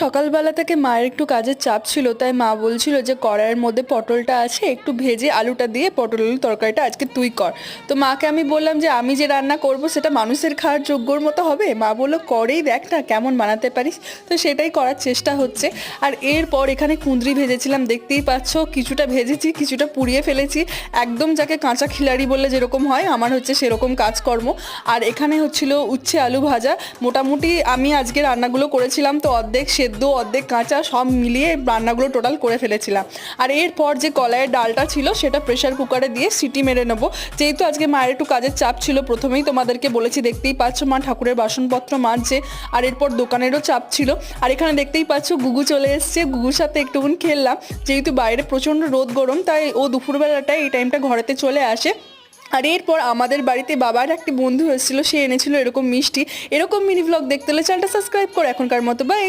সকালবেলা থেকে মায়ের একটু কাজের চাপ ছিল, তাই মা বলছিল যে কড়াইয়ের মধ্যে পটলটা আছে, একটু ভেজে আলুটা দিয়ে পটল তরকারিটা আজকে তুই কর। তো মাকে আমি বললাম যে আমি যে রান্না করব সেটা মানুষের খাওয়ার যোগ্যর মতো হবে? মা বলল, করেই দেখ না, কেমন বানাতে পারিস? তো সেটাই করার চেষ্টা হচ্ছে। আর এরপর এখানে কুঁদরি ভেজেছিলাম, দেখতেই পাচ্ছ কিছুটা ভেজেছি, কিছুটা পুড়িয়ে ফেলেছি। একদম যাকে কাঁচা খিলাড়ি বললে যেরকম হয়, আমার হচ্ছে সেরকম কাজকর্ম। আর এখানে হচ্ছিল উচ্ছে আলু ভাজা। মোটামুটি আমি আজকে রান্নাগুলো করেছিলাম, তো অর্ধেক সেদ্ধ, অর্ধেক কাঁচা সব মিলিয়ে রান্নাগুলো টোটাল করে ফেলেছিলাম। আর এরপর যে কলাইয়ের ডালটা ছিল, সেটা প্রেশার কুকারে দিয়ে সিটি মেরে নেব। যেহেতু আজকে মায়ের একটু কাজের চাপ ছিল, প্রথমেই তোমাদেরকে বলেছি, দেখতেই পাচ্ছ মা, ঠাকুরের বাসনপত্র মাজছে, আর এরপর দোকানেরও চাপ ছিল। আর এখানে দেখতেই পাচ্ছ, গুগু চলে এসছে, গুগুর সাথে একটুক্ষণ খেললাম। যেহেতু বাইরে প্রচণ্ড রোদ গরম, তাই ও দুপুরবেলাটায় এই টাইমটা ঘরেতে চলে আসে। আর এরপর আমাদের বাড়িতে বাবার একটি বন্ধু এসেছিল, সে এনেছিল এরকম মিষ্টি। এরকম মিনি ব্লগ দেখতে হলে চ্যানেলটা সাবস্ক্রাইব করো এখনকার মতো। বাই